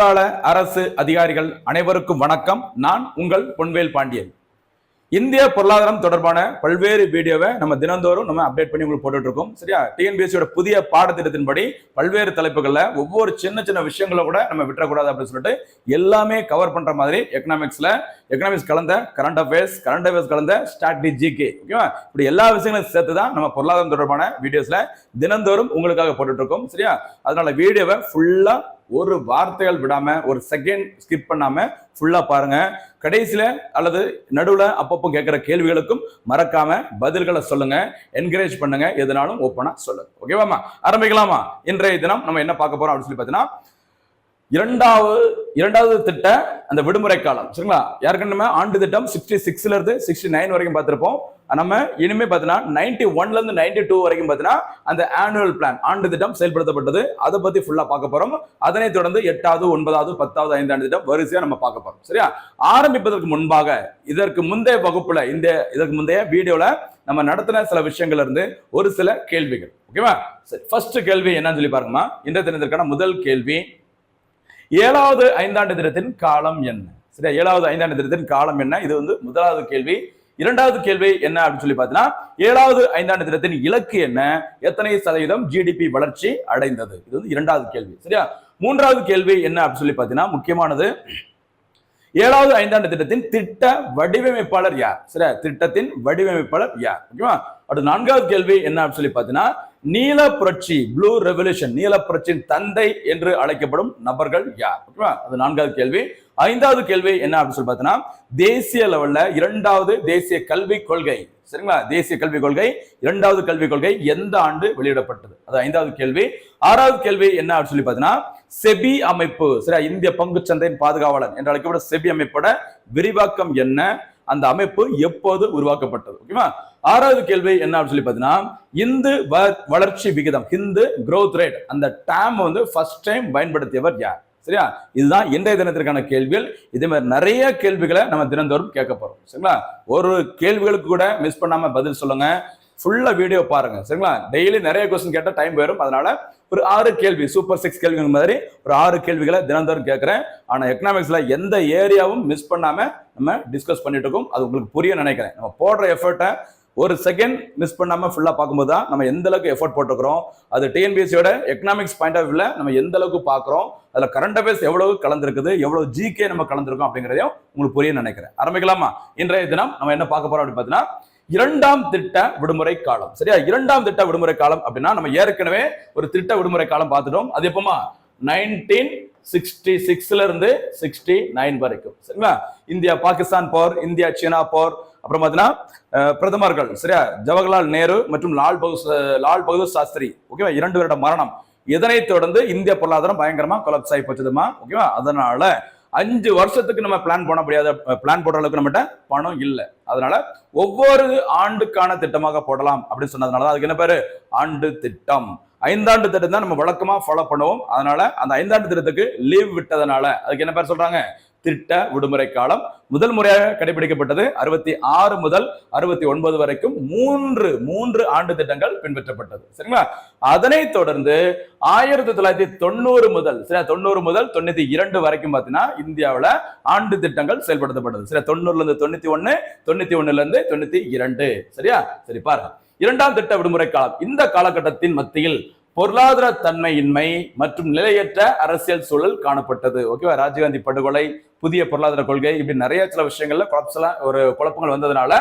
குற்றால அரசு அதிகாரிகள் அனைவருக்கும் வணக்கம். நான் உங்கள் பொன்வேல் பாண்டியன். இந்திய பொருளாதாரம் தொடர்பான பல்வேறு வீடியோவை நம்ம தினந்தோறும் நம்ம அப்டேட் பண்ணி உங்களுக்கு போட்டுட்டு இருக்கோம் சரியா டிஎன்பிஎஸ்சியோட புதிய பாடத்திட்டத்தின்படி பல்வேறு தலைப்புகளில் ஒவ்வொரு சின்ன சின்ன விஷயங்களை கூட நம்ம விட்டுறக்கூடாது அப்படின்னு சொல்லிட்டு எல்லாமே கவர் பண்ற மாதிரி எக்கனாமிக்ஸ்ல எக்கனாமிக்ஸ் கலந்த கரண்ட் அஃபேர்ஸ் கரண்ட் அஃபேர்ஸ் கலந்த ஸ்ட்ராட்டஜிக்கு ஓகேவா இப்படி எல்லா விஷயங்களும் சேர்த்து தான் நம்ம பொருளாதாரம் தொடர்பான வீடியோஸ்ல தினந்தோறும் உங்களுக்காக போட்டுட்டு இருக்கோம் சரியா? அதனால வீடியோவை ஃபுல்லா ஒரு வார்த்தைகள் விடாம ஒரு செகண்ட் ஸ்கிப் பண்ணாம ஃபுல்லா பாருங்க. கடைசியில அல்லது நடுவுல அப்பப்போ கேட்கிற கேள்விகளுக்கும் மறக்காம பதில்களை சொல்லுங்க. என்கரேஜ் பண்ணுங்க. எதுனாலும் ஓப்பனா சொல்லுங்க. ஓகேவாமா ஆரம்பிக்கலாமா? இன்றைய தினம் நம்ம என்ன பார்க்க போறோம் அப்படின்னு சொல்லி பார்த்தீங்கன்னா இரண்டாவது இரண்டாவது திட்ட அந்த விடுமுறை காலம். சரிங்களா? ஏற்கனவே ஆண்டு திட்டம் சிக்ஸ்டி சிக்ஸ்ல இருந்து சிக்ஸ்டி நைன் வரைக்கும் பார்த்திருப்போம். நம்ம இனிமே பார்த்தீங்கன்னா நைன்டி ஒன்ல இருந்து நைன்டி டூ வரைக்கும் பார்த்தீங்கன்னா அந்த ஆனுவல் பிளான் ஆண்டு திட்டம் செயல்படுத்தப்பட்டது. அதை பத்தி ஃபுல்லா பார்க்க போறோம். அதனை தொடர்ந்து எட்டாவது ஒன்பதாவது பத்தாவது ஐந்தாண்டு திட்டம் வரிசையா நம்ம பார்க்க போறோம். சரியா? ஆரம்பிப்பதற்கு முன்பாக இதற்கு முந்தைய வகுப்புல இந்த இதற்கு முந்தைய வீடியோல நம்ம நடத்தின சில விஷயங்கள்ல இருந்து ஒரு சில கேள்விகள். ஓகேவா? சரி ஃபர்ஸ்ட் கேள்வி என்னன்னு சொல்லி பாருங்கம்மா. இன்றைய தினத்திற்கான முதல் கேள்வி ஏழாவது ஐந்தாண்டு தினத்தின் காலம் என்ன? சரியா? ஏழாவது ஐந்தாண்டு தினத்தின் காலம் என்ன? இது வந்து முதலாவது கேள்வி. இரண்டாவது கேள்வி என்ன அப்படின்னு சொல்லி பார்த்தீங்கன்னா ஏழாவது ஐந்தாண்டு தினத்தின் இலக்கு என்ன? எத்தனை சதவீதம் ஜிடிபி வளர்ச்சி அடைந்தது? இது வந்து இரண்டாவது கேள்வி. சரியா? மூன்றாவது கேள்வி என்ன அப்படின்னு சொல்லி பார்த்தீங்கன்னா முக்கியமானது ஏழாவது ஐந்தாண்டு திட்டத்தின் திட்ட வடிவமைப்பாளர் யார்? சரி திட்டத்தின் வடிவமைப்பாளர் யார்? ஓகேவா? அடுத்து நான்காவது கேள்வி என்ன அப்படின்னு சொல்லி பார்த்தீங்கன்னா நீல புரட்சி ப்ளூ ரெவல்யூஷன் நீல புரட்சியின் தந்தை என்று அழைக்கப்படும் நபர்கள் யார்? ஓகேவா? அது நான்காவது கேள்வி. ஐந்தாவது கேள்வி என்ன அப்படின்னு சொல்லி பார்த்தீங்கன்னா தேசிய லெவல்ல இரண்டாவது தேசிய கல்விக் கொள்கை. சரிங்களா? தேசிய கல்விக் கொள்கை இரண்டாவது கல்விக் கொள்கை எந்த ஆண்டு வெளியிடப்பட்டது? அது ஐந்தாவது கேள்வி. ஆறாவது கேள்வி என்ன அப்படின்னு சொல்லி பார்த்தீங்கன்னா செபி அமைப்பு சரியா இந்திய பங்கு சந்தையின் பாதுகாவலன் என்று அழைக்கப்பட்ட செபி அமைப்போட விரிவாக்கம் என்ன? அந்த அமைப்பு எப்போது உருவாக்கப்பட்டது? ஓகேவா ஆறாவது கேள்வி என்ன அப்படின்னு சொல்லி பார்த்தீங்கன்னா இந்து வ- வளர்ச்சி விகிதம் ஹிந்து growth ரேட் அந்த டேம் வந்து ஃபர்ஸ்ட் டைம் பயன்படுத்தியவர் யார்? சரியா? இதுதான் இன்றைய தினத்திற்கான கேள்விகள். இதே மாதிரி நிறைய கேள்விகளை நம்ம தினந்தோறும் கேட்க போறோம். சரிங்களா? ஒரு கேள்விகளுக்கு கூட மிஸ் பண்ணாம பதில் சொல்லுங்க. ஃபுல்லாக வீடியோ பாருங்க. சரிங்களா? டெய்லி நிறைய கொஸ்டின் கேட்டால் டைம் போயிடும் அதனால ஒரு ஆறு கேள்வி சூப்பர் சிக்ஸ் கேள்விங்கிற மாதிரி ஒரு ஆறு கேள்விகளை தினந்தோறும் கேட்குறேன். ஆனால் எக்கனாமிக்ஸில் எந்த ஏரியாவும் மிஸ் பண்ணாமல் நம்ம டிஸ்கஸ் பண்ணிட்டு இருக்கோம். அது உங்களுக்கு புரிய நினைக்கிறேன். நம்ம போடுற எஃபர்ட்டை ஒரு செகண்ட் மிஸ் பண்ணாமல் ஃபுல்லாக பார்க்கும்போது தான் நம்ம எந்த அளவுக்கு எஃபோர்ட் போட்டுக்கிறோம் அது டிஎன்பிஎஸ்சியோட எக்கனாமிக்ஸ் பாயிண்ட் ஆஃப் வியூவில் நம்ம எந்த அளவுக்கு பார்க்குறோம். அதில் கரண்ட் அஃபேர்ஸ் எவ்வளவு கலந்துருக்குது எவ்வளோ ஜிகே நம்ம கலந்துருக்கோம் அப்படிங்கிறதையும் உங்களுக்கு புரிய நினைக்கிறேன். ஆரம்பிக்கலாமா? இன்றைய தினம் நம்ம என்ன பார்க்க போகிறோம் அப்படின்னு பார்த்தீங்கன்னா இரண்டாம் திட்ட விடுமுறை காலம். சரியா? இரண்டாம் திட்ட விடுமுறை காலம் அப்படின்னா நம்ம ஏற்கனவே ஒரு திட்ட விடுமுறை காலம் பார்த்துட்டோம். அது எப்பமா நைன்டீன் சிக்ஸ்டி சிக்ஸ்ல இருந்து சிக்ஸ்டி நைன் வரைக்கும். சரிங்களா? இந்தியா பாகிஸ்தான் போர் இந்தியா சீனா போர் அப்புறம் பார்த்தீங்கன்னா பிரதமர்கள் சரியா? ஜவஹர்லால் நேரு மற்றும் லால் பகதூர் லால் பகதூர் சாஸ்திரி. ஓகேவா இரண்டு வருட மரணம். இதனைத் தொடர்ந்து இந்திய பொருளாதாரம் பயங்கரமா கொலப்ஸ் ஆகி போச்சதுமா ஓகேவா அதனால அஞ்சு வருஷத்துக்கு நம்ம பிளான் பண்ண முடியாத பிளான் போடுற அளவுக்கு நம்மகிட்ட பணம் இல்லை. அதனால ஒவ்வொரு ஆண்டுக்கான திட்டமாக போடலாம் அப்படின்னு சொன்னதுனால தான் அதுக்கு என்ன பேரு? ஆண்டு திட்டம். ஐந்தாண்டு திட்டம் தான் நம்ம வழக்கமா ஃபாலோ பண்ணுவோம். அதனால அந்த ஐந்தாண்டு திட்டத்துக்கு லீவ் விட்டதுனால அதுக்கு என்ன பேர் சொல்றாங்க? திட்ட விடுமுறை காலம் முதல் முறையாக கடைபிடிக்கப்பட்டது அறுபத்தி ஆறு முதல் அறுபத்தி ஒன்பது வரைக்கும் மூன்று மூன்று ஆண்டு திட்டங்கள் பின்பற்றப்பட்டது. சரிங்களா? அதனைத் தொடர்ந்து ஆயிரத்தி தொள்ளாயிரத்தி தொண்ணூறு முதல் சில தொண்ணூறு முதல் தொண்ணூத்தி இரண்டு வரைக்கும் பார்த்தீங்கன்னா இந்தியாவில் ஆண்டு திட்டங்கள் செயல்படுத்தப்பட்டது. சில தொண்ணூறுல இருந்து தொண்ணூத்தி ஒண்ணு தொண்ணூத்தி ஒண்ணுல இருந்து தொண்ணூத்தி இரண்டு. சரியா? சரி பாருங்க. இரண்டாம் திட்ட விடுமுறை காலம். இந்த காலகட்டத்தின் மத்தியில் பொருளாதார தன்மையின்மை மற்றும் நிலையற்ற அரசியல் சூழல் காணப்பட்டது. ஓகேவா ராஜீவ்காந்தி படுகொலை புதிய பொருளாதார கொள்கை இப்படி நிறைய சில விஷயங்கள்ல குழப்பலாம் ஒரு குழப்பங்கள் வந்ததுனால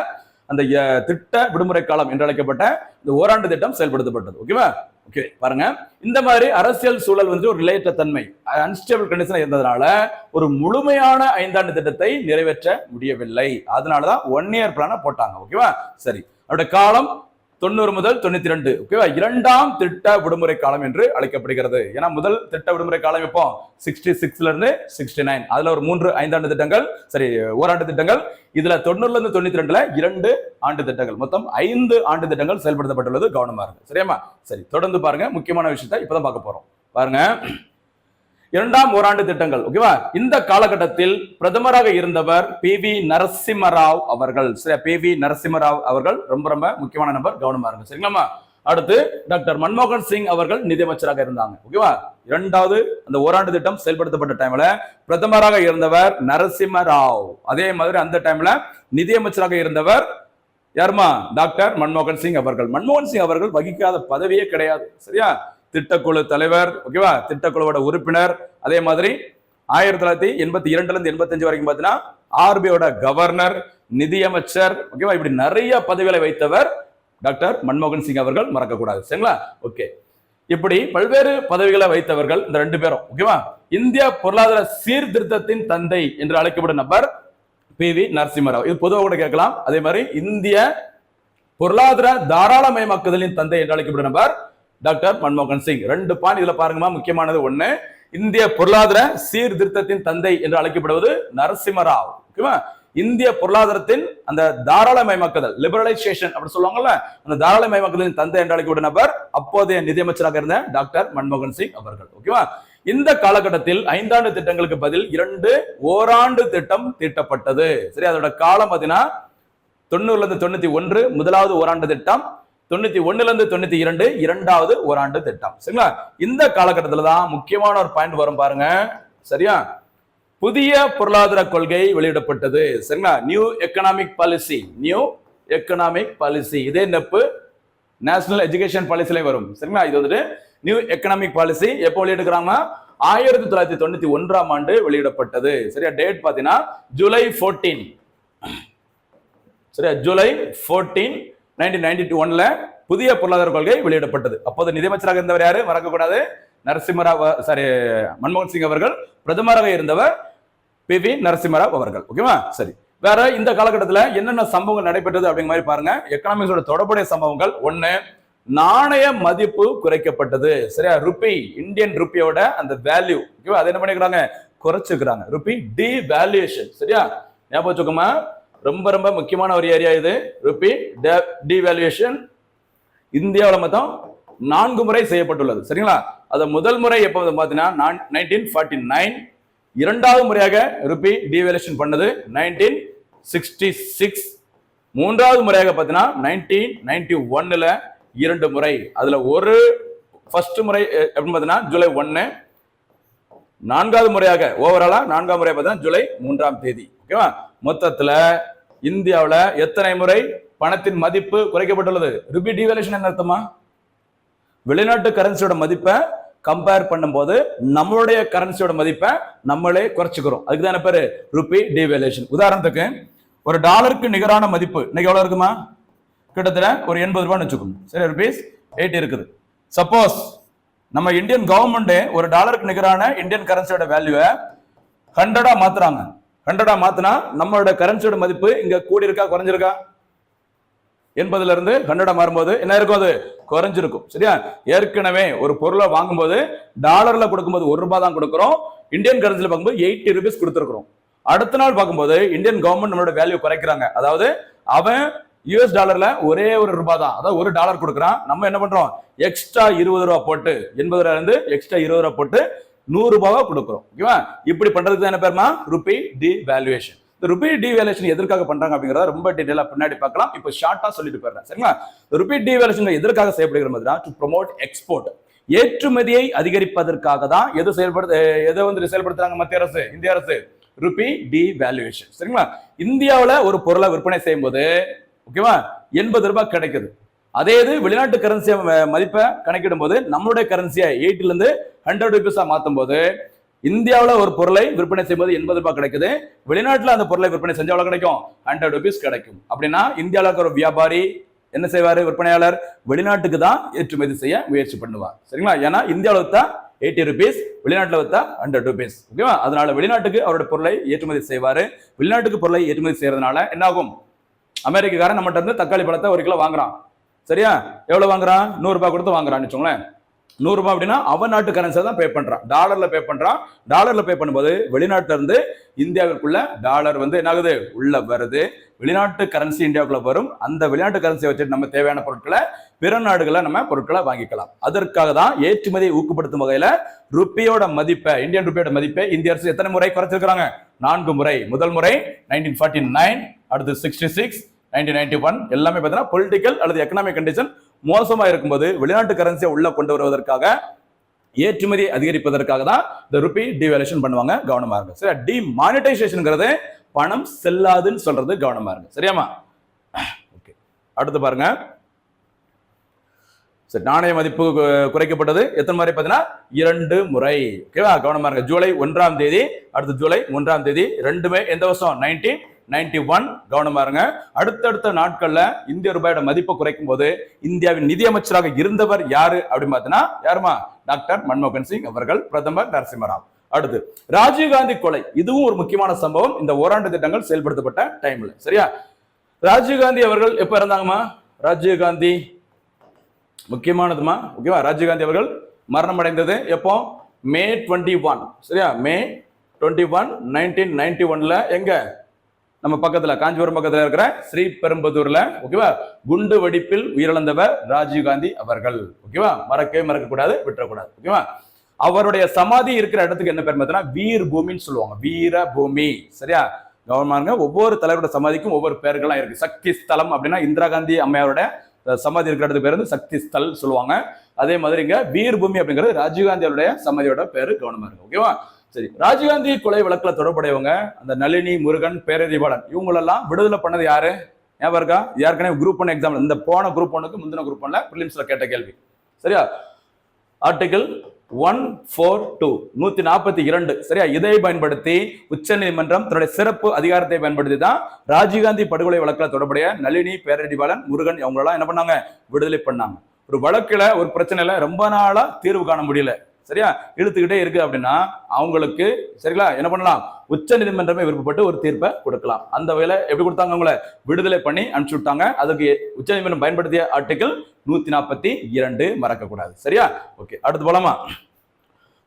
அந்த திட்ட விடுமுறை காலம் என்று அழைக்கப்பட்ட இந்த ஓராண்டு திட்டம் செயல்படுத்தப்பட்டது. ஓகேவா ஓகே பாருங்க. இந்த மாதிரி அரசியல் சூழல் வந்து ஒரு நிலையற்ற தன்மை அன்ஸ்டேபிள் கண்டிஷன் இருந்ததுனால ஒரு முழுமையான ஐந்தாண்டு திட்டத்தை நிறைவேற்ற முடியவில்லை. அதனாலதான் ஒன் இயர் பிளான போட்டாங்க. ஓகேவா சரி. அவருடைய காலம் தொண்ணூறு முதல் தொண்ணூத்தி ரெண்டு ஓகேவா இரண்டாம் திட்ட விடுமுறை காலம் என்று அழைக்கப்படுகிறது. ஏன்னா முதல் திட்ட விடுமுறை காலம் இப்போ சிக்ஸ்டி சிக்ஸ்ல இருந்து சிக்ஸ்டி நைன் அதுல ஒரு மூன்று ஐந்தாண்டு திட்டங்கள் சரி ஓராண்டு திட்டங்கள். இதுல தொண்ணூறுல இருந்து தொண்ணூத்தி ரெண்டுல இரண்டு ஆண்டு திட்டங்கள். மொத்தம் ஐந்து ஆண்டு திட்டங்கள் செயல்படுத்தப்பட்டுள்ளது. கவனமா இருக்கு சரியாமா சரி தொடர்ந்து பாருங்க. முக்கியமான விஷயத்தை இப்பதான் பார்க்க போறோம். பாருங்க. இரண்டாம் ஓராண்டு திட்டங்கள் ஓகேவா இந்த காலகட்டத்தில் பிரதமராக இருந்தவர் பி வி நரசிம்மராவ் அவர்கள். சரி பி வி நரசிம்மராவ் அவர்கள் ரொம்ப ரொம்ப முக்கியமான நபர் கவனமா இருங்க. சரிங்களாமா அடுத்து டாக்டர் மன்மோகன் சிங் அவர்கள் நிதியமைச்சராக இருந்தாங்க ஓகேவா இரண்டாவது அந்த ஓராண்டு திட்டம் செயல்படுத்தப்பட்ட டைம்ல பிரதமராக இருந்தவர் நரசிம்ம ராவ் அதே மாதிரி அந்த டைம்ல நிதியமைச்சராக இருந்தவர் யாருமா டாக்டர் மன்மோகன் சிங் அவர்கள். மன்மோகன் சிங் அவர்கள் வகிக்காத பதவியே கிடையாது சரியா? திட்டக்குழு தலைவர் ஓகேவா திட்டக்குழுவோட உறுப்பினர். அதே மாதிரி ஆயிரத்தி தொள்ளாயிரத்தி எண்பத்தி இரண்டுல இருந்து எண்பத்தஞ்சு வரைக்கும் பார்த்தீங்கன்னா ஆர்பிஐயோட கவர்னர் நிதியமைச்சர் ஓகேவா இப்படி நிறைய பதவிகளை வைத்தவர் டாக்டர் மன்மோகன் சிங் அவர்கள் மறக்கக்கூடாது. சரிங்களா? ஓகே. இப்படி பல்வேறு பதவிகளை வைத்தவர்கள் இந்த ரெண்டு பேரும் ஓகேவா இந்திய பொருளாதார சீர்திருத்தத்தின் தந்தை என்று அழைக்கப்படும் நபர் பி வி நரசிம்மராவ். இது பொதுவாக கூட கேட்கலாம். அதே மாதிரி இந்திய பொருளாதார தாராளமயமாக்குதலின் தந்தை என்று அழைக்கப்படும் நபர் டாக்டர் மன்மோகன் சிங். ரெண்டு பாயிண்ட் இதுல பாருங்கம்மா முக்கியமானது ஒண்ணு. இந்திய பொருளாதார சீர்திருத்தத்தின் தந்தை என்று அழைக்கப்படுவது நரசிம்மராவ். ஓகேவா? இந்திய பொருளாதாரத்தின் அந்த தாராளமயமாக்குதல் லிபரலைசேஷன் அப்படி சொல்லுவாங்கல்ல அந்த தாராளமயமாக்குதலின் தந்தை என்று அழைக்கப்படும் நபர் அப்போதைய நிதியமைச்சராக இருந்த டாக்டர் மன்மோகன் சிங் அவர்கள். ஓகேவா? இந்த காலகட்டத்தில் ஐந்தாண்டு திட்டங்களுக்கு பதில் இரண்டு ஓராண்டு திட்டம் தீட்டப்பட்டது. சரி அதோட காலம் பார்த்தீங்கன்னா தொண்ணூறுல இருந்து தொண்ணூத்தி ஒன்று முதலாவது ஓராண்டு திட்டம் தொண்ணூத்தி ஒண்ணுல இருந்து தொண்ணூத்தி இரண்டு இரண்டாவது ஓராண்டு திட்டம். சரிங்களா? இந்த காலகட்டத்துல தான் முக்கியமான ஒரு பாயிண்ட் வரும் பாருங்க. சரியா? புதிய பொருளாதார கொள்கை வெளியிடப்பட்டது. சரிங்களா? New economic policy new economic policy இதே நெப்பு நேஷனல் எஜுகேஷன் பாலிசிலே வரும். சரிங்களா? இது வந்துட்டு நியூ எக்கனாமிக் பாலிசி எப்போ வெளியிடுக்கிறாங்க ஆயிரத்தி தொள்ளாயிரத்தி தொண்ணூத்தி ஒன்றாம் ஆண்டு வெளியிடப்பட்டது. சரியா? டேட் பாத்தீங்கன்னா ஜூலை ஃபோர்டீன் சரியா? ஜூலை ஃபோர்டீன் நைன்டீன் நைன்டி ஒன்ல புதிய பொருளாதார கொள்கை வெளியிடப்பட்டது. அப்போது நிதியமைச்சராக இருந்தவர் யாரு? மறக்கக்கூடாது. நரசிம்மராவ் சாரி மன்மோகன் சிங் அவர்கள் பிரதமராக இருந்தவர் பி வி நரசிம்மராவ் அவர்கள். ஓகேவா சரி. வேற இந்த காலகட்டத்தில் என்னென்ன சம்பவங்கள் நடைபெற்றது அப்படிங்கிற மாதிரி பாருங்க. எக்கனாமிக்ஸோட தொடர்புடைய சம்பவங்கள். ஒன்று நாணய மதிப்பு குறைக்கப்பட்டது. சரியா? ருபி இந்தியன் ருப்பியோட அந்த வேல்யூ ஓகேவா அதை என்ன பண்ணிக்கிறாங்க? குறைச்சுக்கிறாங்க. ருபி டி வேல்யூஷன் சரியா? ஞாபகம் வச்சுக்கோமா ரொம்ப ரொம்ப முக்கியமான ஒரு ஏரியா இது. ருப்பி டிவேல்யூஷன் இந்தியாவில் மொத்தம் நான்கு முறை செய்யப்பட்டுள்ளது. சரிங்களா? அது முதல் முறை எப்போ வந்து பார்த்தீங்கன்னா நைன்டீன் ஃபார்ட்டி நைன் இரண்டாவது முறையாக ருப்பி டிவேல்யூஷன் பண்ணது நைன்டீன் சிக்ஸ்டி சிக்ஸ் மூன்றாவது முறையாக பார்த்தீங்கன்னா நைன்டீன் நைன்டி ஒன்னில் இரண்டு முறை. அதில் ஒரு ஃபர்ஸ்ட் முறை எப்படின்னு பார்த்தீங்கன்னா ஜூலை ஒன்று நான்காவது முறையாக ஓவராலாக நான்காம் முறை பார்த்தீங்கன்னா ஜூலை மூன்றாம் தேதி. ஓகேவா? மொத்தத்துல இந்தியாவில் எத்தனை முறை பணத்தின் மதிப்பு குறைக்கப்பட்டுள்ளது? ருபி டிவேலேஷன் என்ன அர்த்தமா? வெளிநாட்டு கரன்சியோட மதிப்பை கம்பேர் பண்ணும்போது நம்மளுடைய கரன்சியோட மதிப்பை நம்மளே குறைச்சிக்கிறோம். அதுக்கு தான் என்ன பேரு? ருபி டிவேலேஷன் உதாரணத்துக்கு ஒரு டாலருக்கு நிகரான மதிப்பு இன்னைக்கு எவ்வளவு இருக்குமா? கிட்டத்தட்ட ஒரு எண்பது ரூபான்னு வச்சுக்கோங்க. சரி ருபீஸ் எயிட் இருக்குது. சப்போஸ் நம்ம இந்தியன் கவர்மெண்ட் ஒரு டாலருக்கு நிகரான இந்தியன் கரன்சியோட வேல்யூவை ஹண்ட்ரடா மாத்துறாங்க. ஹண்ட்ரடா மாத்தினா நம்மளோட கரன்சியோட மதிப்பு இங்க கூடி இருக்கா குறைஞ்சிருக்கா? எண்பதுல இருந்து ஹண்ட்ரடா மாறும்போது என்ன இருக்கும் அது? குறைஞ்சிருக்கும். சரியா? ஏற்கனவே ஒரு பொருளை வாங்கும்போது டாலர்ல கொடுக்கும்போது ஒரு ரூபாய் தான் கொடுக்குறோம். இந்தியன் கரன்சில பார்க்கும்போது எயிட்டி ருபீஸ் கொடுத்துருக்குறோம். அடுத்த நாள் பார்க்கும்போது இந்தியன் கவர்மெண்ட் நம்மளோட வேல்யூ குறைக்கிறாங்க. அதாவது அவன் யூஎஸ் டாலர்ல ஒரே ஒரு ரூபாய் தான். அதாவது ஒரு டாலர் கொடுக்குறான். நம்ம என்ன பண்றோம்? எக்ஸ்ட்ரா இருபது ரூபா போட்டு எண்பது ரூபாய் இருந்து எக்ஸ்ட்ரா இருபது ரூபா போட்டு நூறு ரூபாவை கொடுக்குறோம். ஓகேவா? இப்படி பண்றதுக்கு தான் என்ன பேருமா ருபி டி வேல்யூவேஷன் இந்த ருபி டிவேலேஷன் எதற்காக பண்றாங்க அப்படிங்கறத ரொம்ப டீடைலா பின்னாடி பார்க்கலாம். இப்போ ஷார்ட்டா சொல்லிட்டு போயிடுறேன். சரிங்களா? ருபி டிவேலேஷன் எதற்காக செய்யப்படுகிற மாதிரினா டு ப்ரோமோட் எக்ஸ்போர்ட் ஏற்றுமதியை அதிகரிப்பதற்காக தான் எது செயல்படுத்த எதை வந்து செயல்படுத்துறாங்க மத்திய அரசு? இந்திய அரசு. ருபி டி வேல்யூவேஷன் சரிங்களா? இந்தியாவில் ஒரு பொருளை விற்பனை செய்யும் போது ஓகேவா? எண்பது ரூபாய் கிடைக்குது. அதே இது வெளிநாட்டு கரன்சியை மதிப்பை கணக்கிடும் போது நம்மளுடைய கரன்சியை எயிட்டில இருந்து ஹண்ட்ரட் ருபீஸா மாத்தும் போது இந்தியாவில் ஒரு பொருளை விற்பனை செய்யும்போது எண்பது ரூபாய் கிடைக்குது. வெளிநாட்டில் அந்த பொருளை விற்பனை செஞ்ச எவ்வளோ கிடைக்கும்? ஹண்ட்ரட் ருபீஸ் கிடைக்கும். அப்படின்னா இந்தியாவில் இருக்கிற ஒரு வியாபாரி என்ன செய்வாரு? விற்பனையாளர் வெளிநாட்டுக்கு தான் ஏற்றுமதி செய்ய முயற்சி பண்ணுவார். சரிங்களா? ஏன்னா இந்தியாவில் வித்தா எயிட்டி ருபீஸ் வெளிநாட்டில் வித்தா ஹண்ட்ரட் ருபீஸ் ஓகேவா அதனால வெளிநாட்டுக்கு அவரோட பொருளை ஏற்றுமதி செய்வாரு. வெளிநாட்டுக்கு பொருளை ஏற்றுமதி செய்யறதுனால என்ன ஆகும் அமெரிக்காரன் நம்மகிட்ட இருந்து தக்காளி பழத்தை ஒரு கிலோ வாங்குறான். சரியா? எவ்வளோ வாங்குறான்? நூறுரூபா கொடுத்து வாங்குறான்னு வச்சுக்கோங்களேன். நூறுரூபா அப்படின்னா அவன் நாட்டு கரன்சியை தான் பே பண்ணுறான் டாலரில் பே பண்ணுறான் டாலரில் பே பண்ணும்போது வெளிநாட்டிலேருந்து இந்தியாவிற்குள்ள டாலர் வந்து என்ன ஆகுது வருது. வெளிநாட்டு கரன்சி இந்தியாவுக்குள்ள வரும். அந்த வெளிநாட்டு கரன்சியை வச்சுட்டு நம்ம தேவையான பொருட்களை பிற நாடுகளை நம்ம பொருட்களை வாங்கிக்கலாம். அதற்காக தான் ஏற்றுமதியை ஊக்கப்படுத்தும் வகையில் ருப்பியோட மதிப்பை இந்தியன் ருப்பியோட மதிப்பை இந்திய அரசு எத்தனை முறை குறைச்சிருக்கிறாங்க? நான்கு முறை. முதல் முறை நைன்டீன் ஃபார்ட்டி நைன் அடுத்து sixty six nineteen ninety one எல்லாமே பார்த்தீங்கன்னா பொலிட்டிக்கல் அல்லது எக்கனாமிக் கண்டிஷன் மோசமா இருக்கும்போது வெளிநாட்டு கரன்சியை உள்ள கொண்டு வருவதற்காக ஏற்றுமதி அதிகரிப்பதற்காக தான் இந்த ருபி டிவேலேஷன் பண்ணுவாங்க. கவனமா இருங்க. சரியா? டிமானிட்டைசேஷன்ங்கிறது பணம் செல்லாதுன்னு சொல்றது கவனமா இருங்க. சரியாமா ஓகே அடுத்து பாருங்க. சரி நாணய மதிப்பு குறைக்கப்பட்டது. எத்தனை முறை பார்த்தீங்கன்னா? இரண்டு முறை. ஓகேவா கவனமா இருங்க. ஜூலை ஒன்றாம் தேதி அடுத்து ஜூலை ஒன்றாம் தேதி ரெண்டுமே எந்த வருஷம்? நைன்டீன் நைன்டி ஒன் கவனமா இருங்க. அடுத்தடுத்த நாட்கள்ல இந்திய ரூபாயோட மதிப்பை குறைக்கும் போது இந்தியாவின் நிதியமைச்சராக இருந்தவர் யாரு அப்படின்னு பார்த்தீங்கன்னா யாருமா டாக்டர் மன்மோகன் சிங் அவர்கள் பிரதமர் நரசிம்மராவ். அடுத்து ராஜீவ்காந்தி கொலை. இதுவும் ஒரு முக்கியமான சம்பவம். இந்த ஓராண்டு திட்டங்கள் செயல்படுத்தப்பட்ட டைம்ல சரியா? ராஜீவ்காந்தி அவர்கள் எப்ப இறந்தாங்கம்மா? ராஜீவ்காந்தி முக்கியமானதுமா? ஓகேவா? ராஜீவ்காந்தி அவர்கள் மரணம் அடைந்தது எப்போ? மே டுவெண்ட்டி ஒன் சரியா? May twenty one nineteen ninety ஒன்ல எங்க? நம்ம பக்கத்துல காஞ்சிபுரம் பக்கத்துல இருக்கிற ஸ்ரீபெரும்புதூர்ல ஓகேவா குண்டு வெடிப்பில் உயிரிழந்தவர் ராஜீவ்காந்தி அவர்கள் ஓகேவா மறக்கவே மறக்க கூடாது விட்டுறக்கூடாது ஓகேவா அவருடைய சமாதி இருக்கிற இடத்துக்கு என்ன பேர் பார்த்தீங்கன்னா வீர் பூமின்னு சொல்லுவாங்க. வீர பூமி சரியா கவனமாங்க ஒவ்வொரு தலைவரோட சமாதிக்கும் ஒவ்வொரு பேர்கள்லாம் இருக்கு. சக்தி ஸ்தலம் அப்படின்னா இந்திரா காந்தி அம்மையாரோட சமாதி இருக்கிற இடத்துக்கு பேர் வந்து சக்தி ஸ்தல் சொல்லுவாங்க. அதே மாதிரி இங்க வீர் பூமி அப்படிங்கிறது ராஜீவ்காந்தி அவருடைய சமாதியோட பேரு கவனமா இருக்கு ஓகேவா சரி ராஜீவ்காந்தி கொலை வழக்கில் தொடர்புடையவங்க அந்த நளினி முருகன் பேரறிவாளன் இவங்களெல்லாம் விடுதலை பண்ணது யாரு? ஞாபகம் இருக்கா? ஏற்கனவே குரூப் ஒன் எக்ஸாம் இந்த போன குரூப் ஒன்னுக்கு முந்தின குரூப் ஒன்ல பிலிம்ஸ்ல கேட்ட கேள்வி. சரியா? ஆர்டிகிள் ஒன் ஃபோர் டூ நூத்தி நாற்பத்தி இரண்டு. சரியா? இதை பயன்படுத்தி உச்சநீதிமன்றம் தன்னுடைய சிறப்பு அதிகாரத்தை பயன்படுத்தி தான் ராஜீவ்காந்தி படுகொலை வழக்கில் தொடர்புடைய நளினி பேரறிவாளன் முருகன் அவங்களெல்லாம் என்ன பண்ணாங்க? விடுதலை பண்ணாங்க. ஒரு வழக்கில் ஒரு பிரச்சனையில ரொம்ப நாளா தீர்வு காண முடியல. சரியா? இழுத்துக்கிட்டே இருக்கு அப்படின்னா அவங்களுக்கு சரிங்களா? என்ன பண்ணலாம்? உச்ச நீதிமன்றமே விருப்பப்பட்டு ஒரு தீர்ப்பை கொடுக்கலாம். அந்த வகையில எப்படி கொடுத்தாங்க அவங்கள? விடுதலை பண்ணி அனுப்பிச்சு விட்டாங்க. அதுக்கு உச்ச நீதிமன்றம் பயன்படுத்திய ஆர்டிகிள் நூத்தி நாற்பத்தி இரண்டு மறக்கக்கூடாது சரியா? ஓகே அடுத்து போலாமா?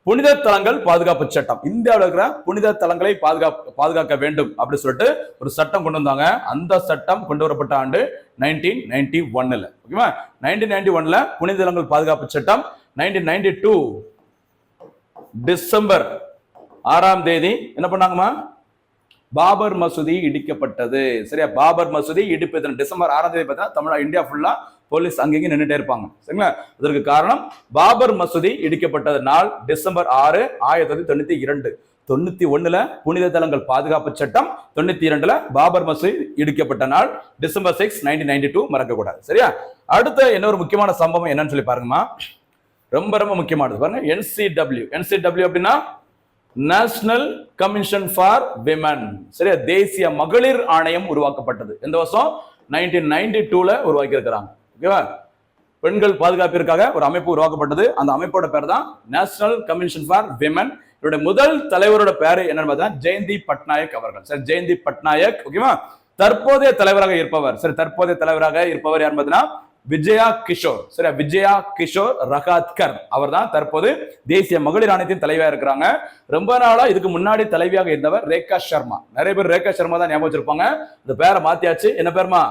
புனித தலங்கள் பாதுகாப்பு சட்டம். இந்தியாவில் இருக்கிற புனித தலங்களை பாதுகாப்பு பாதுகாக்க வேண்டும் அப்படின்னு சொல்லிட்டு ஒரு சட்டம் கொண்டு வந்தாங்க. அந்த சட்டம் கொண்டு வரப்பட்ட ஆண்டு நைன்டீன் நைன்டி ஒன்னில் ஓகேவா? நைன்டீன் நைன்டி ஒன்ல புனித தலங்கள் பாதுகாப்பு சட்டம். நைன்டீன் நைன்டி டூ டிசம்பர் ஆறாம் தேதி என்ன பண்ணாங்கம்மா? பாபர் மசூதி இடிக்கப்பட்டது. சரியா? பாபர் மசூதி இடிப்பு டிசம்பர் ஆறாம் தேதி பார்த்தா தமிழ் இந்தியா ஃபுல்லா போலீஸ் அங்கேயும் நின்றுட்டே இருப்பாங்க. சரிங்களா? அதற்கு காரணம் பாபர் மசூதி இடிக்கப்பட்டது நாள் டிசம்பர் ஆறு ஆயிரத்தி தொள்ளாயிரத்தி தொண்ணூத்தி இரண்டு. தொண்ணூத்தி ஒண்ணுல புனித தலங்கள் பாதுகாப்பு சட்டம் தொண்ணூத்தி இரண்டுல பாபர் மசூதி இடிக்கப்பட்ட நாள் December six nineteen ninety two மறக்கக்கூடாது. சரியா? அடுத்த இன்னொரு முக்கியமான சம்பவம் என்னன்னு சொல்லி பாருங்கம்மா. ரொம்ப ரொம்ப முக்கியமானது. பாருங்க என்சிடபிள்யூ என்சிடபிள்யூ அப்படின்னா நேஷனல் கமிஷன் ஃபார் விமன் சரியா? தேசிய மகளிர் ஆணையம் உருவாக்கப்பட்டது. எந்த வருஷம்? நைன்டீன் நைன்டி டூல உருவாக்கி இருக்கிறாங்க ஓகேவா பெண்கள் பாதுகாப்பிற்காக ஒரு அமைப்பு உருவாக்கப்பட்டது. அந்த அமைப்போட பேர் தான் நேஷனல் கமிஷன் ஃபார் விமன் இவருடைய முதல் தலைவரோட பேர் என்னன்னு பார்த்தீங்கன்னா ஜெயந்தி பட்நாயக் அவர்கள். சார் ஜெயந்தி பட்நாயக். ஓகேவா தற்போதைய தலைவராக இருப்பவர். சரி தற்போதைய தலைவராக இருப்பவர் யார் பார்த்தீங்கன்னா விஜயா கிஷோர். சரியா? விஜயா கிஷோர் ரகாத்கர். அவர் தான் தற்போது தேசிய மகளிர் ஆணையத்தின் தலைவியா இருக்கிறாங்க. ரொம்ப நாளா இதுக்கு முன்னாடி தலைவியாக இருந்தவர் ரேகா சர்மா நிறைய பேர் ரேகா சர்மா தான் ஞாபகம் வச்சிருப்பாங்க. இந்த பேரை மாத்தியாச்சு. என்ன பேருமா?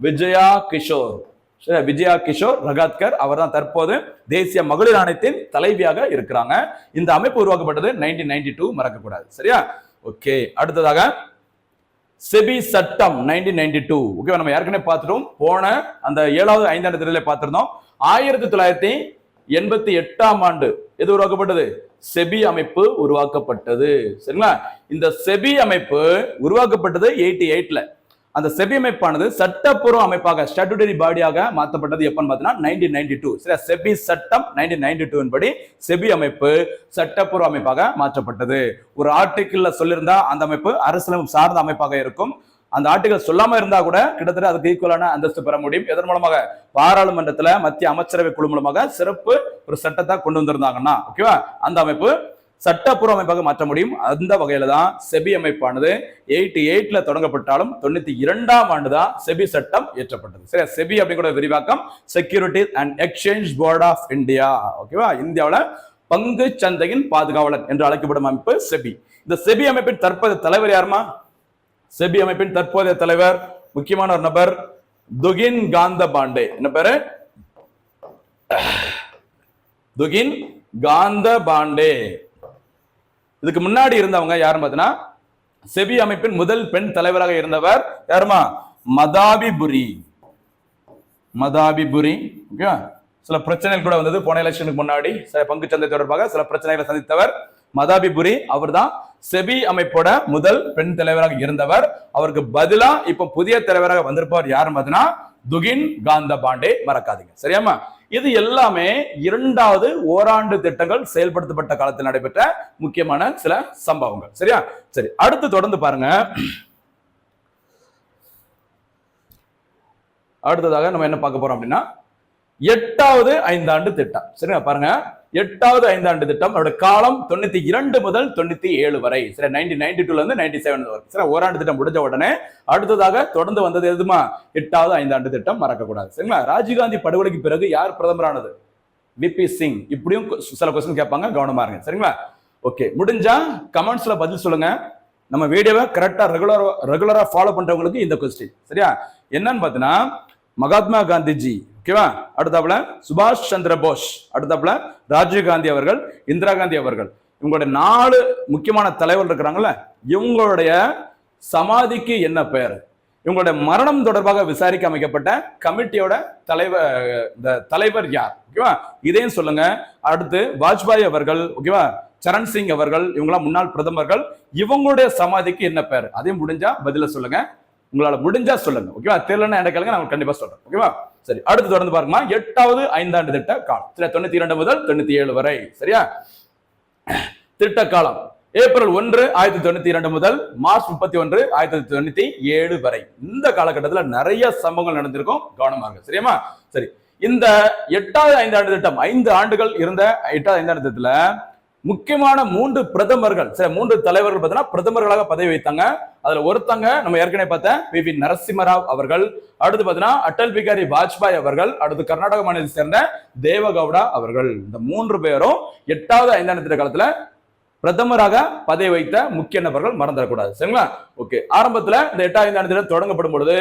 விஜயா கிஷோர். சரியா? விஜயா கிஷோர் ரகாத்கர் அவர் தான் தற்போது தேசிய மகளிர் ஆணையத்தின் தலைவியாக இருக்கிறாங்க. இந்த அமைப்பு உருவாக்கப்பட்டது நைன்டீன் நைன்டி டூ மறக்கக்கூடாது. சரியா? ஓகே. அடுத்ததாக செபி சட்டம் நைன்டீன் நைன்டி டூ ஓகேவா நம்ம ஏற்கனவே பார்த்துட்டோம். போன அந்த ஏழாவது ஐந்தாண்டு திரையில பார்த்துருந்தோம். ஆயிரத்தி தொள்ளாயிரத்தி எண்பத்தி எட்டாம் ஆண்டு எது உருவாக்கப்பட்டது? செபி அமைப்பு உருவாக்கப்பட்டது. சரிங்களா? இந்த செபி அமைப்பு உருவாக்கப்பட்டது எயிட்டி எயிட்ல அந்த செபி அமைப்பானது சட்டப்பூர்வ அமைப்பாக ஸ்டாட்டுடரி பாடியாக மாற்றப்பட்டது எப்பன்னு பார்த்தீங்கன்னா நைன்டீன் நைன்டி டூ சரி செபி சட்டம் நைன்டீன் நைன்டி டூ படி செபி அமைப்பு சட்டப்பூர்வ அமைப்பாக மாற்றப்பட்டது. ஒரு ஆர்டிக்கிள்ல சொல்லியிருந்தா அந்த அமைப்பு அரசியலமைப்பு சார்ந்த அமைப்பாக இருக்கும். அந்த ஆர்டிகல் சொல்லாம இருந்தா கூட கிட்டத்தட்ட அதுக்கு ஈக்குவலான அந்தஸ்து பெற முடியும். எதன் மூலமாக? பாராளுமன்றத்துல மத்திய அமைச்சரவை குழு மூலமாக சிறப்பு ஒரு சட்டத்தை கொண்டு வந்திருந்தாங்கன்னா ஓகேவா அந்த அமைப்பு சட்டப்பூர்வ அமைப்பாக மாற்ற முடியும். அந்த வகையில தான் செபி அமைப்பானது. எயிட்டி எயிட்ல தொடங்கப்பட்டாலும் தொண்ணூத்தி இரண்டாம் ஆண்டு தான் செபி சட்டம் இயற்றப்பட்டது. சரி செபி அப்படிங்கிற விரிவாக்கம். Securities and exchange board of India ஓகேவா இந்தியாவில் பங்கு சந்தையின் பாதுகாவலர் என்று அழைக்கப்படும் அமைப்பு செபி. இந்த செபி அமைப்பின் தற்போதைய தலைவர் யாருமா? செபி அமைப்பின் தற்போதைய தலைவர் முக்கியமான ஒரு நபர் துகின் காந்த பாண்டே என்ன பேரு? துகின் காந்த பாண்டே இதுக்கு முன்னாடி இருந்தவங்க யாரும் பார்த்தீங்கன்னா செபி அமைப்பின் முதல் பெண் தலைவராக இருந்தவர் யாருமா? மதாபிபுரி. மதாபிபுரி ஓகேவா சில பிரச்சனைகள் கூட வந்தது. போன எலெக்ஷனுக்கு முன்னாடி சில பங்கு சந்தை தொடர்பாக சில பிரச்சனைகளை சந்தித்தவர் மதாபிபுரி. அவர்தான் செபி அமைப்போட முதல் பெண் தலைவராக இருந்தவர். அவருக்கு பதிலா இப்ப புதிய தலைவராக வந்திருப்பவர் யாரும் பார்த்தீங்கன்னா துகின் காந்த பாண்டே மறக்காதீங்க. சரியாமா இது எல்லாமே இரண்டாவது ஓராண்டு திட்டங்கள் செயல்படுத்தப்பட்ட காலத்தில் நடைபெற்ற முக்கியமான சில சம்பவங்கள். சரியா? சரி அடுத்து தொடர்ந்து பாருங்க. அடுத்ததாக நம்ம என்ன பார்க்க போறோம் அப்படின்னா எட்டாவது ஐந்தாண்டு திட்டம். சரியா? பாருங்க. எட்டாவது ஐந்தாண்டு திட்டம் அதோட காலம் தொண்ணூத்தி இரண்டு முதல் தொண்ணூத்தி ஏழு வரை. சரி நைன்டி நைன்டி டூல இருந்து நைன்டி செவன் வரை சரி ஓராண்டு திட்டம் முடிஞ்ச உடனே அடுத்ததாக தொடர்ந்து வந்தது எதுமா? எட்டாவது ஐந்தாண்டு திட்டம் மறக்கக்கூடாது. சரிங்களா? ராஜீவ்காந்தி படுகொலைக்கு பிறகு யார் பிரதமரானது? விபி சிங் இப்படியும் சில கொஸ்டின் கேட்பாங்க கவனமா இருங்க. சரிங்களா? ஓகே முடிஞ்சா கமெண்ட்ஸ்ல பதில் சொல்லுங்க. நம்ம வீடியோவை கரெக்டா ரெகுலர் ரெகுலரா ஃபாலோ பண்றவங்களுக்கு இந்த கொஸ்டின் சரியா? என்னன்னு பார்த்தீங்கன்னா மகாத்மா காந்திஜி ஓகேவா? அடுத்தாப்புல சுபாஷ் சந்திர போஸ். அடுத்தாப்புல ராஜீவ் காந்தி அவர்கள் இந்திரா காந்தி அவர்கள். இவங்களுடைய நாலு முக்கியமான தலைவர் இருக்கிறாங்கல்ல இவங்களுடைய சமாதிக்கு என்ன பெயர்? இவங்களுடைய மரணம் தொடர்பாக விசாரிக்க அமைக்கப்பட்ட கமிட்டியோட தலைவர் இந்த தலைவர் யார்? ஓகேவா? இதையும் சொல்லுங்க. அடுத்து வாஜ்பாய் அவர்கள் ஓகேவா? சரண் சிங் அவர்கள் இவங்களாம் முன்னாள் பிரதமர்கள் இவங்களுடைய சமாதிக்கு என்ன பெயர்? அதையும் முடிஞ்சா பதில சொல்லுங்க. உங்களால முடிஞ்சா சொல்லுங்க. ஓகேவா? தெரியலன்னா என்ன கேளுங்க நான் கண்டிப்பா சொல்றேன். ஓகேவா? சரி அடுத்து தொடர்ந்து பாருங்கம்மா எட்டாவது ஐந்தாண்டு திட்ட காலம் சரி தொண்ணூத்தி இரண்டு முதல் தொண்ணூத்தி ஏழு வரை சரியா? திட்ட காலம் ஏப்ரல் ஒன்று ஆயிரத்தி தொண்ணூத்தி இரண்டு முதல் மார்ச் முப்பத்தி ஒன்று ஆயிரத்தி தொண்ணூத்தி ஏழு வரை. இந்த காலகட்டத்தில் நிறைய சம்பவங்கள் நடந்திருக்கும். கவனமாக சரியாமா சரி இந்த எட்டாவது ஐந்தாண்டு திட்டம் ஐந்து ஆண்டுகள் இருந்த எட்டாவது ஐந்தாண்டு திட்டத்துல முக்கியமான மூன்று பிரதமர்கள் சில மூன்று தலைவர்கள் பார்த்தீங்கன்னா பிரதமர்களாக பதவி வைத்தாங்க. அதுல ஒருத்தங்க நம்ம ஏற்கனவே பார்த்த பி. வி. நரசிம்மராவ் அவர்கள். அடுத்து பார்த்தீங்கன்னா அடல் பிகாரி வாஜ்பாய் அவர்கள். அடுத்து கர்நாடக மாநிலத்தை சேர்ந்த தேவகவுடா அவர்கள். இந்த மூன்று பேரும் எட்டாவது ஐந்தாண்டு திட்ட காலத்துல பிரதமராக பதவி வைத்த முக்கிய நபர்கள் மறந்துடக்கூடாது. சரிங்களா? ஓகே. ஆரம்பத்துல இந்த எட்டாவது ஐந்தாண்டு திட்டம் தொடங்கப்படும் பொழுது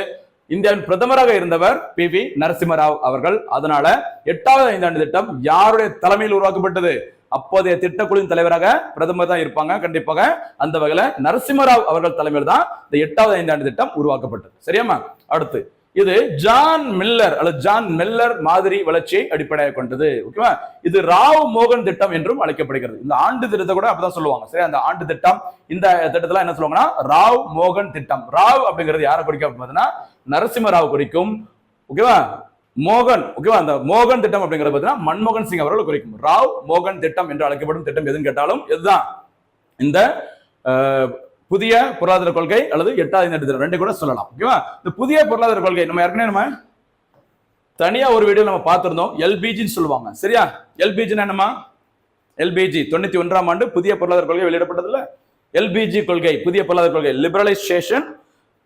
இந்தியாவின் பிரதமராக இருந்தவர் பி. வி. நரசிம்மராவ் அவர்கள். அதனால எட்டாவது ஐந்தாண்டு திட்டம் யாருடைய தலைமையில் உருவாக்கப்பட்டது? அப்போதைய திட்டக்குழுவின் தலைவராக பிரதமர் தான் இருப்பாங்க. கண்டிப்பாக அந்த வகையில நரசிம்மராவ் அவர்கள் தலைமையில் தான் இந்த எட்டாவது ஐந்தாண்டு திட்டம் உருவாக்கப்பட்டது. சரியாமா அடுத்து இது ஜான் மில்லர் அல்லது ஜான் மில்லர் மாதிரி வளர்ச்சியை அடிப்படையாக கொண்டது. ஓகேவா? இது ராவ் மோகன் திட்டம் என்றும் அழைக்கப்படுகிறது. இந்த ஆண்டு திட்டத்தை கூட அப்பதான் சொல்லுவாங்க. சரி அந்த ஆண்டு திட்டம் இந்த திட்டத்துல என்ன சொல்லுவாங்கன்னா ராவ் மோகன் திட்டம். ராவ் அப்படிங்கிறது யாரை குறிக்கும் பார்த்தீங்கன்னா நரசிம்மராவ் குறிக்கும். ஓகேவா? மோகன் ஓகேவா அந்த மோகன் திட்டம் அப்படிங்கிறது பார்த்தீங்கன்னா மன்மோகன் சிங் அவர்கள் குறிக்கும். ராவ் மோகன் திட்டம் என்று அழைக்கப்படும் திட்டம் எதுன்னு கேட்டாலும் இதுதான். இந்த புதிய பொருளாதார கொள்கை அல்லது எட்டாவது ஐந்தாண்டு திட்டம் ரெண்டு கூட சொல்லலாம். ஓகேவா இந்த புதிய பொருளாதார கொள்கை நம்ம ஏற்கனவே நம்ம தனியா ஒரு வீடியோ நம்ம பார்த்திருந்தோம். எல்பிஜின்னு சொல்லுவாங்க. சரியா? எல்பிஜின்னு என்னமா எல்பிஜி தொண்ணூத்தி ஒன்றாம் ஆண்டு புதிய பொருளாதார கொள்கை வெளியிடப்பட்டதுல. எல்பிஜி கொள்கை புதிய பொருளாதார கொள்கை லிபரலைசேஷன்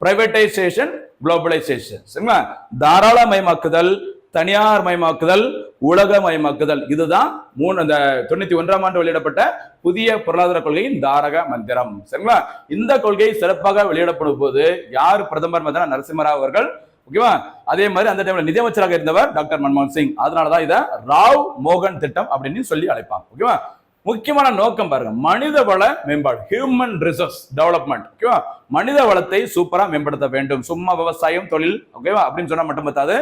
பிரைவேட்டைசேஷன் குளோபலைசேஷன் சரிங்களா? தாராளமயமாக்குதல் தனியார் மயமாக்குதல் உலக மயமாக்குதல் இதுதான் மூணு அந்த தொண்ணூத்தி ஒன்றாம் ஆண்டு வெளியிடப்பட்ட புதிய பொருளாதார கொள்கையின் தாரக மந்திரம். சரிங்களா? இந்த கொள்கை சிறப்பாக வெளியிடப்படும் போது யார் பிரதமர் மந்திரம் நரசிம்மராவ் அவர்கள்? ஓகேவா? அதே மாதிரி அந்த டைம்ல நிதியமைச்சராக இருந்தவர் டாக்டர் மன்மோகன் சிங். அதனாலதான் இதை ராவ் மோகன் திட்டம் அப்படின்னு சொல்லி அழைப்பாங்க. ஓகேவா? முக்கியமான நோக்கம் பாருங்க. மனித வள மேம்பாடு ஹியூமன் ரிசோர்ஸ் டெவலப்மெண்ட் ஓகேவா மனித வளத்தை சூப்பரா மேம்படுத்த வேண்டும். சும்மா விவசாயம் தொழில் ஓகேவா அப்படின்னு சொன்னா மட்டும் பத்தாது.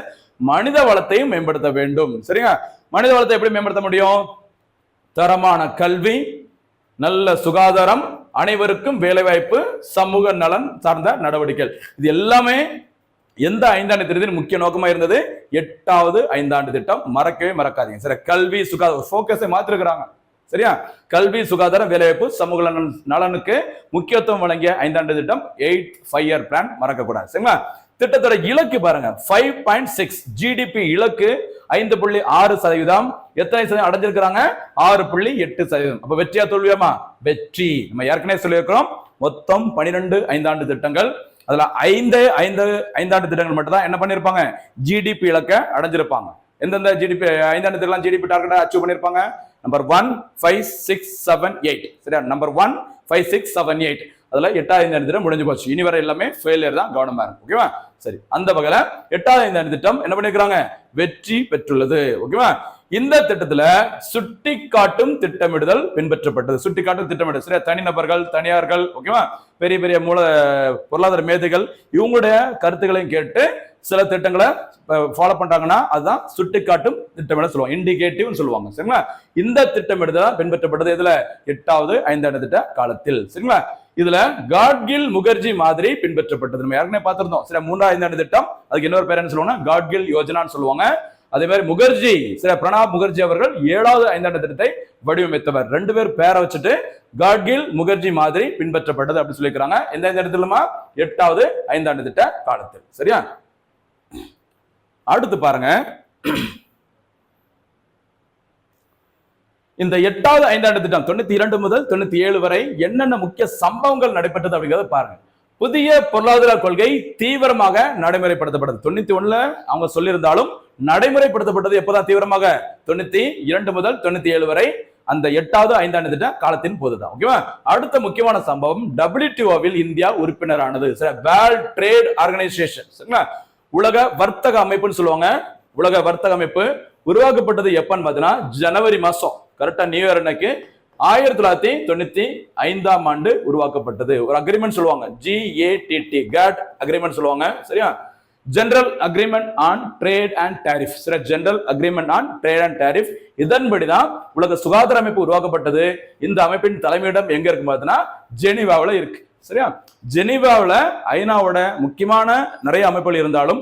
மனித வளத்தையும் மேம்படுத்த வேண்டும். சரிங்க மனித வளத்தை எப்படி மேம்படுத்த முடியும்? தரமான கல்வி நல்ல சுகாதாரம் அனைவருக்கும் வேலைவாய்ப்பு சமூக நலன் சார்ந்த நடவடிக்கைகள். இது எல்லாமே எந்த ஐந்தாண்டு திட்டத்தின் முக்கிய நோக்கமா இருந்தது? எட்டாவது ஐந்தாண்டு திட்டம். மறக்கவே மறக்காதீங்க. சரி கல்வி சுகாதார ஃபோக்கஸை மாத்திருக்கிறாங்க. சரியா? கல்வி சுகாதாரம் வேலைவாய்ப்பு சமூக நலன் நலனுக்கு முக்கியத்துவம் வழங்கிய ஐந்தாண்டு திட்டம் எயிட் ஃபைவ் இயர் பிளான் மறக்கக்கூடாது. சரிங்களா? திட்டத்தோட இலக்கு பாருங்க. ஃபைவ் பாயிண்ட் சிக்ஸ் ஜிடிபி இலக்கு ஐந்து புள்ளி ஆறு சதவீதம். எத்தனை சதவீதம் அடைஞ்சிருக்கிறாங்க? ஆறு புள்ளி எட்டு சதவீதம். அப்ப வெற்றியா தோல்வியாமா? வெற்றி. நம்ம ஏற்கனவே சொல்லியிருக்கிறோம். மொத்தம் பனிரெண்டு ஐந்தாண்டு திட்டங்கள். அதுல ஐந்து ஐந்து ஐந்தாண்டு திட்டங்கள் மட்டும்தான் என்ன பண்ணிருப்பாங்க? ஜிடிபி இலக்க அடைஞ்சிருப்பாங்க. எந்தெந்த ஜிடிபி ஐந்தாண்டு திட்டம் ஜிடிபி டார்கெட்டை அச்சீவ் பண்ணியிருப்பாங்க number one five six seven eight சரியா? Number one five six seven eight அதில் எட்டாவது ஐந்தாண்டு திட்டம் முடிஞ்சு போச்சு. இனி வரை எல்லாமே ஃபெயிலியர் தான் கவனமா இருக்கும் ஓகேவா சரி அந்த வகையில் எட்டாவது ஐந்தாண்டு திட்டம் என்ன பண்ணிருக்கிறாங்க? வெற்றி பெற்றுள்ளது. ஓகேவா இந்த திட்டத்துல சுட்டி காட்டும் திட்டமிடுதல் பின்பற்றப்பட்டது. சுட்டி காட்டும் திட்டமிடுதல் சரியா? தனிநபர்கள் தனியார்கள் ஓகேவா பெரிய பெரிய மூல பொருளாதார மேதைகள் இவங்களுடைய கருத்துக்களையும் கேட்டு சில திட்டங்களை ஃபாலோ பண்றாங்கன்னா அதுதான் சுட்டிக்காட்டும் திட்டம் என சொல்லுவாங்க. இண்டிகேட்டிவ்னு சொல்லுவாங்க. சரிங்களா? இந்த திட்டம் தான் பின்பற்றப்பட்டது இதுல எட்டாவது ஐந்தாண்டு திட்ட காலத்தில். சரிங்களா? இதுல காட்கில் முகர்ஜி மாதிரி பின்பற்றப்பட்டது. நம்ம ஏற்கனவே பார்த்திருந்தோம். சில மூன்றாம் ஐந்தாண்டு திட்டம் அதுக்கு இன்னொரு பேர் என்ன சொல்லுவாங்க காட்கில் யோஜனான்னு சொல்லுவாங்க. அதே மாதிரி முகர்ஜி சில பிரணாப் முகர்ஜி அவர்கள் ஏழாவது ஐந்தாண்டு திட்டத்தை வடிவமைத்தவர். ரெண்டு பேர் பேரை வச்சுட்டு காட்கில் முகர்ஜி மாதிரி பின்பற்றப்பட்டது அப்படின்னு சொல்லியிருக்கிறாங்க. எந்த ஐந்தாண்டு திட்டமா எட்டாவது ஐந்தாண்டு திட்ட காலத்தில். சரியா? அடுத்து பாருங்க. இந்த எட்டாவது ஐந்தாண்டு திட்டம் தொண்ணூத்தி இரண்டு முதல் தொண்ணூத்தி ஏழு வரை என்னென்ன முக்கிய சம்பவங்கள் நடைபெற்றது அப்படிங்கிறத பாருங்க. புதிய பொருளாதார கொள்கை தீவிரமாக நடைமுறைப்படுத்தப்பட்டது. தொண்ணூத்தி ஒண்ணுல அவங்க சொல்லியிருந்தாலும் நடைமுறைப்படுத்தப்பட்டது எப்போதான் தீவிரமாக? தொண்ணூத்தி இரண்டு முதல் தொண்ணூத்தி ஏழு வரை அந்த எட்டாவது ஐந்தாண்டு திட்ட காலத்தின் போதுதான். ஓகேவா அடுத்த முக்கியமான சம்பவம் டபிள்யூடிஓவில் இந்தியா உறுப்பினரானது. வேர்ல்ட் ட்ரேட் ஆர்கனைசேஷன் சரிங்களா? உலக வர்த்தக அமைப்புன்னு சொல்லுவாங்க. உலக வர்த்தக அமைப்பு உருவாக்கப்பட்டது எப்பன்னு பார்த்தீங்கன்னா ஜனவரி மாசம். கரெக்டா நியூ இயர் அன்னைக்கு ஆயிரத்தி தொள்ளாயிரத்தி தொண்ணூத்தி ஐந்தாம் ஆண்டு உருவாக்கப்பட்டது. ஒரு அக்ரிமெண்ட் சொல்லுவாங்க. ஜிஏடிடி கேட் அக்ரிமெண்ட் சொல்லுவாங்க. சரியா? General agreement on trade and tariff சரி general agreement on trade and tariff இதன்படி தான் உலக சுகாதார அமைப்பு உருவாக்கப்பட்டது. இந்த அமைப்பின் தலைமையிடம் எங்க இருக்கு பார்த்தீங்கன்னா ஜெனிவாவில் இருக்கு. சரியா? ஜெனீவாவில் ஐநாவோட முக்கியமான நிறைய அமைப்புகள் இருந்தாலும்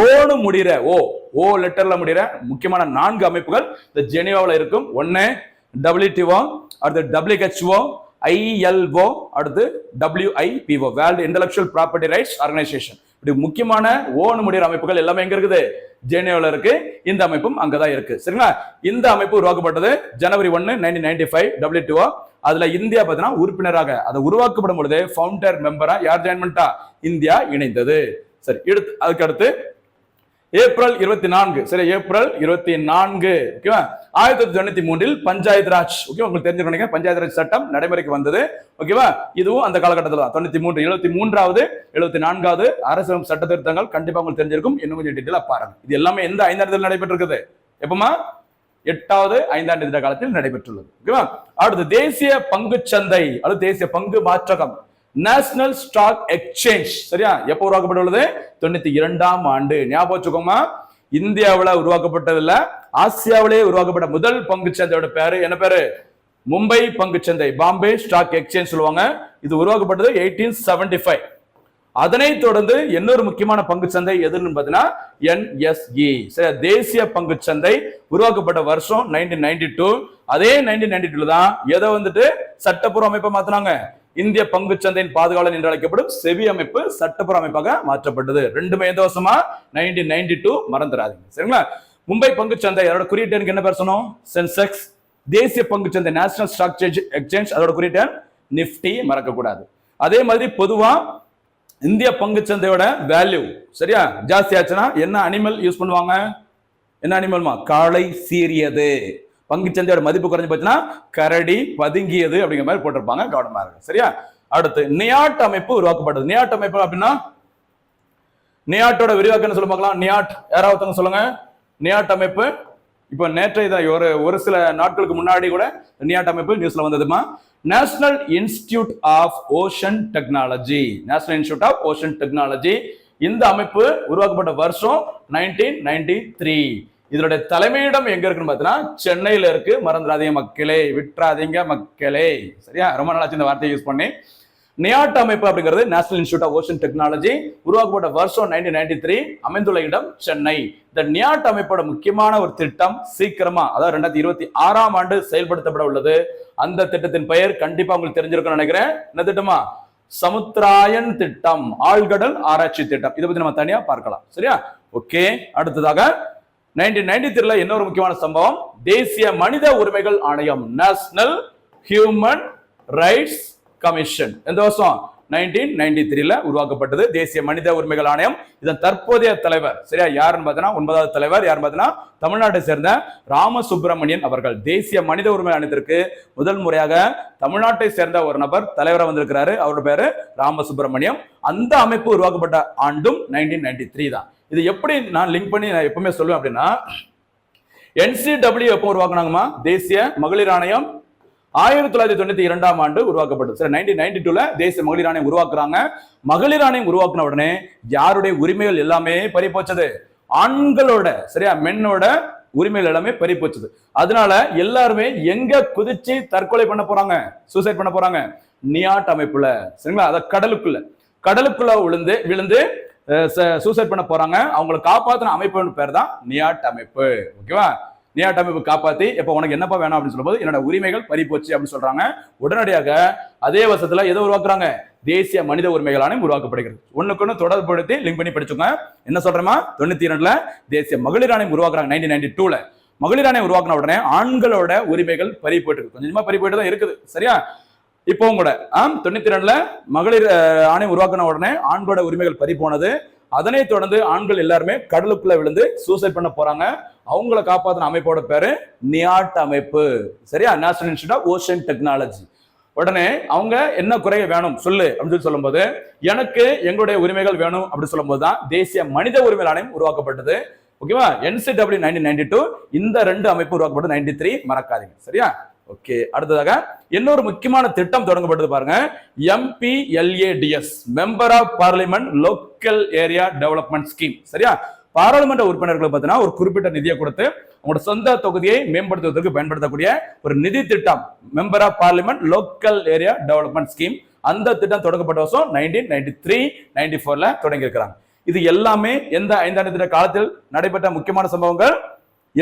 ஓடு முடிகிற ஓ ஓ லெட்டர்ல முடிகிற முக்கியமான நான்கு அமைப்புகள் இந்த ஜெனீவாவில் இருக்கும். ஒன்னு டபிள்யூடிஓ அடுத்து டபிள்யூஹெச்ஓ ஐஎல்ஓ அடுத்து WIPO world intellectual property rights organisation இப்படி முக்கியமான ஓனு முடிகிற அமைப்புகள் எல்லாமே எங்க இருக்குது? ஜெனீவாவில் இருக்கு. இந்த அமைப்பும் அங்கதான் இருக்கு. சரிங்களா? இந்த அமைப்பு உருவாக்கப்பட்டது ஜனவரி ஒன்னு நைன்டீன் நைன்டி ஃபைவ் டபிள்யூடிஓ அதுல இந்தியா பார்த்தீங்கன்னா உறுப்பினராக அதை உருவாக்கப்படும் பொழுது ஃபவுண்டர் மெம்பரா யார் ஜாயின் பண்ணிட்டா? இந்தியா இணைந்தது. சரி எடுத்து அதுக்கு அடுத்து ஏப்ரல் இருபத்தி நான்கு சரி ஏப்ரல் இருபத்தி நான்கு ஓகேவா ஆயிரத்தி தொள்ளாயிரத்தி தொண்ணூத்தி மூன்றில் பஞ்சாயத்து ராஜ் ஓகே உங்களுக்கு தெரிஞ்சுக்கணும் பஞ்சாயத்து ராஜ் சட்டம் நடைமுறைக்கு வந்தது ஓகேவா இதுவும் அந்த காலகட்டத்தில் தான். தொண்ணூத்தி மூன்று எழுபத்தி மூன்றாவது எழுபத்தி நான்காவது அரசியல் சட்ட திருத்தங்கள் கண்டிப்பா உங்களுக்கு தெரிஞ்சிருக்கும். இன்னும் கொஞ்சம் டீட்டெயிலா பாருங்க. இது எல்லாமே எந்த ஐந்தாண்டு நடைபெற்றிருக்குது? எப்பமா? எட்டாவது ஐந்தாண்டு திட்ட காலத்தில் நடைபெற்றுள்ளது. ஓகேவா? அடுத்து தேசிய பங்கு சந்தை. அல்லது தேசிய பங்கு மாற்றகம். நேஷனல் ஸ்டாக் எக்ஸ்சேஞ்ச் சரியா? எப்போ உருவாக்கப்பட்டுள்ளது? தொண்ணூத்தி இரண்டாம் ஆண்டு. ஞாபகம் வச்சுக்கோமா இந்தியாவில் உருவாக்கப்பட்டதில்ல. ஆசியாவிலேயே உருவாக்கப்பட்ட முதல் பங்கு சந்தையோட பேரு என்ன பேரு? மும்பை பங்கு சந்தை. பாம்பே ஸ்டாக் எக்ஸ்சேஞ்ச் சொல்லுவாங்க. இது உருவாக்கப்பட்டது எயிட்டீன் செவன்டி ஃபைவ் அதனைத் தொடர்ந்து இன்னொரு முக்கியமான பங்கு சந்தை எதுன்னு பார்த்தீங்கன்னா என்எஸ்இ தேசிய பங்கு சந்தை உருவாக்கப்பட்ட வருஷம் நைன்டீன் நைன்டி டூ அதே நைன்டீன் நைன்டி டூல தான் எதை வந்துட்டு சட்டப்பூர்வ அமைப்பை மாத்தினாங்க? இந்திய பங்கு சந்தையின் பாதுகாவலன் என்று அழைக்கப்படும் செவி அமைப்பு சட்டப்பூர்வ அமைப்பாக மாற்றப்பட்டது. ரெண்டுமே எந்த வருஷமா? நைன்டீன் நைன்டி டூ மறந்துடாதீங்க. சரிங்களா? மும்பை பங்கு சந்தை அதோட குறியீட்டு எனக்கு என்ன பேர் சொன்னோம்? சென்செக்ஸ் தேசிய பங்கு சந்தை நேஷனல் ஸ்டாக் எக்ஸ்சேஞ்ச் அதோட குறியீட்டு நிப்டி மறக்கக்கூடாது. அதே மாதிரி பொதுவா இந்திய பங்கு சந்தையோட வேல்யூ சரியா? ஜாஸ்தி ஆச்சுன்னா என்ன அனிமல் யூஸ் பண்ணுவாங்க? என்ன அனிமல்மா காளை சீரியது பங்கு சந்தையோட மதிப்பு குறைஞ்சு போச்சுன்னா கரடி பதுங்கியது அப்படிங்கிற மாதிரி போட்டிருப்பாங்க. கவனமா இருக்கு சரியா? அடுத்து நியாட் அமைப்பு உருவாக்கப்பட்டது நியாட் அமைப்பு அப்படின்னா நியாட்டோட விரிவாக்கம் சொல்ல பார்க்கலாம்? நியாட் யாராவது சொல்லுங்க. நியாட் அமைப்பு இப்போ நேற்றைய தான் ஒரு ஒரு சில நாட்களுக்கு முன்னாடி கூட நியாட் அமைப்பு நியூஸ்ல வந்ததுமா? National institute of ocean technology national institute of ocean technology இந்த அமைப்பு உருவாக்கப்பட்ட வருஷம் நைன்டீன் நைன்டி த்ரீ இதனுடைய தலைமையிடம் எங்க இருக்குன்னு பார்த்தீங்கன்னா சென்னையில இருக்கு. மறந்துடாதீங்க மக்களே விட்டுறாதீங்க மக்களே. சரியா? ரொம்ப நாளாச்சு இந்த வார்த்தையை யூஸ் பண்ணி. நியாட் அமைப்பு அப்படிங்கிறது national institute of ocean technology உருவாக்கப்பட்ட வருஷம் நைன்டீன் நைன்டி த்ரீ அமைந்துள்ள இடம் சென்னை. இந்த நியாட் அமைப்போட முக்கியமான ஒரு திட்டம் சீக்கிரமா அதாவது ரெண்டாயிரத்தி இருபத்தி ஆறாம் ஆண்டு செயல்படுத்தப்பட உள்ளது. அந்த திட்டத்தின் பெயர் கண்டிப்பா உங்களுக்கு தெரிஞ்சிருக்கும்னு நினைக்கிறேன். என்ன திட்டமா? சமுத்திராயன் திட்டம் ஆழ்கடல் ஆராய்ச்சி திட்டம். இதை பத்தி நம்ம தனியா பார்க்கலாம். சரியா? ஓகே அடுத்ததாக நைன்டீன் நைன்டி த்ரீல இன்னொரு முக்கியமான சம்பவம்? தேசிய மனித உரிமைகள் ஆணையம் நேஷனல் ஹியூமன் ரைட்ஸ் கமிஷன் எந்த வருஷம்? நைன்டீன் நைன்டி த்ரீல உருவாக்கப்பட்டது. தேசிய மனித உரிமைகள் ஆணையம். இதன் தற்போதைய தலைவர் சரியா? யாருன்னு பார்த்தீங்கன்னா ஒன்பதாவது தலைவர் யார் பார்த்தீங்கன்னா தமிழ்நாட்டை சேர்ந்த ராமசுப்பிரமணியன் அவர்கள். தேசிய மனித உரிமை ஆணையத்திற்கு முதல் முறையாக தமிழ்நாட்டை சேர்ந்த ஒரு நபர் தலைவராக வந்திருக்கிறாரு. அவரோட பேரு ராமசுப்பிரமணியம் அந்த அமைப்பு உருவாக்கப்பட்ட ஆண்டும் நைன்டீன் நைன்டி த்ரீ தான். இது எப்படி நான் லிங்க் பண்ணி நான் எப்பவுமே சொல்லுவேன் அப்படின்னா என்சிடபிள்யூ எப்போ உருவாக்குனாங்கம்மா? தேசிய மகளிர் ஆணையம் ஆயிரத்தி தொள்ளாயிரத்தி தொண்ணூத்தி இரண்டாம் ஆண்டு உருவாக்கப்பட்டது. சரி நைன்டீன் நைன்டி டூல தேசிய மகளிர் ஆணையம் உருவாக்குறாங்க. மகளிர் ஆணையம் உருவாக்குன உடனே யாருடைய உரிமைகள் எல்லாமே பறிப்போச்சது? ஆண்களோட சரியா? மென்னோட உரிமைகள் எல்லாமே பறிப்போச்சது. அதனால எல்லாருமே எங்க குதிச்சு தற்கொலை பண்ண போறாங்க? சூசைட் பண்ண போறாங்க? நியாட் அமைப்புல. சரிங்களா? அத கடலுக்குள்ள. கடலுக்குள்ள விழுந்து விழுந்து சூசைட் பண்ண போறாங்க. அவங்களை காப்பாத்தின அமைப்புன்னு பேர் தான் நியாட் அமைப்பு. ஓகேவா? நியாட் அமைப்பு காப்பாத்தி இப்ப உனக்கு என்னப்பா வேணும் அப்படின்னு சொல்லும்போது என்னோட உரிமைகள் பறிப்போச்சு அப்படின்னு சொல்றாங்க. உடனடியாக அதே வருஷத்துல எதை உருவாக்குறாங்க? தேசிய மனித உரிமைகள் ஆணையம் உருவாக்கப்படுகிறது. ஒண்ணுக்கு தொடர்புபடுத்தி லிங்க் பண்ணி படிச்சுங்க என்ன சொல்றேமா தொண்ணூத்தி இரண்டுல தேசிய மகளிர் ஆணையம் உருவாக்குறாங்க நைன்டீன் நைன்டி டூல மகளிர் ஆணையம் உருவாக்குன உடனே ஆண்களோட உரிமைகள் பறி போயிட்டு இருக்கு கொஞ்சமா பறி போயிட்டு தான் இருக்குது. சரியா? இப்பவும் கூட ஆம் தொண்ணூத்தி ரெண்டுல மகளிர் அஹ், ஆணையம் உருவாக்குன உடனே ஆண்களோட உரிமைகள் பறி போனது. அதனைத் தொடர்ந்து ஆண்கள் எல்லாருமே கடலுக்குள்ள விழுந்து சூசைட் பண்ண போறாங்க. அவங்கள காப்பாற்றின அமைப்போட பேரு நியாட் அமைப்பு. சரியா? National institute of ocean technology உடனே அவங்க என்ன குறைய வேணும்? சொல்லு அப்படின்னு சொல்லி சொல்லும்போது எனக்கு எங்களுடைய உரிமைகள் வேணும் அப்படின்னு சொல்லும்போது தான் தேசிய மனித உரிமை ஆணையம் உருவாக்கப்பட்டது. ஓகேவா என்சிடபிள்யூ நைன்டீன் நைன்டி டூ இந்த ரெண்டு அமைப்பு உருவாக்கப்பட்டது நைன்டி த்ரீ மறக்காதீங்க. சரியா? ஓகே அடுத்ததாக இன்னொரு முக்கியமான திட்டம் தொடங்கப்பட்டது பாருங்க. MPLADS member of parliament local area development scheme சரியா? பாராளுமன்ற உறுப்பினர்களுக்கு பார்த்தீங்கன்னா ஒரு குறிப்பிட்ட நிதியை கொடுத்து உங்களோட சொந்த தொகுதியை மேம்படுத்துவதற்கு பயன்படுத்தக்கூடிய ஒரு நிதி திட்டம் member of parliament local area development scheme அந்த திட்டம் தொடங்கப்பட்ட வருஷம் நைன்டீன் நைன்டி த்ரீ நைன்டி ஃபோர்ல தொடங்கி இருக்கிறாங்க இது எல்லாமே எந்த ஐந்தாண்டு திட்ட காலத்தில் நடைபெற்ற முக்கியமான சம்பவங்கள்?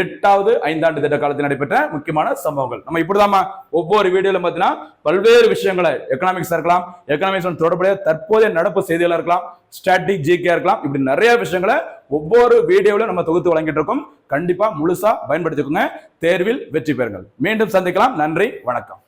எட்டாவது ஐந்தாண்டு திட்ட காலத்தில் நடைபெற்ற முக்கியமான சம்பவங்கள். நம்ம இப்படிதாம்மா ஒவ்வொரு வீடியோல பார்த்தீங்கன்னா பல்வேறு விஷயங்களை எக்கனாமிக்ஸ் இருக்கலாம் எக்கனாமிக்ஸ் தொடர்புடைய தற்போதைய நடப்பு செய்திகளா இருக்கலாம் ஸ்டாட்டிக் ஜிகே இருக்கலாம். இப்படி நிறைய விஷயங்களை ஒவ்வொரு வீடியோவிலும் நம்ம தொகுத்து வழங்கிட்டு இருக்கோம். கண்டிப்பா முழுசா பயன்படுத்திக்கோங்க. தேர்வில் வெற்றி பெறுங்கள். மீண்டும் சந்திக்கலாம். நன்றி. வணக்கம்.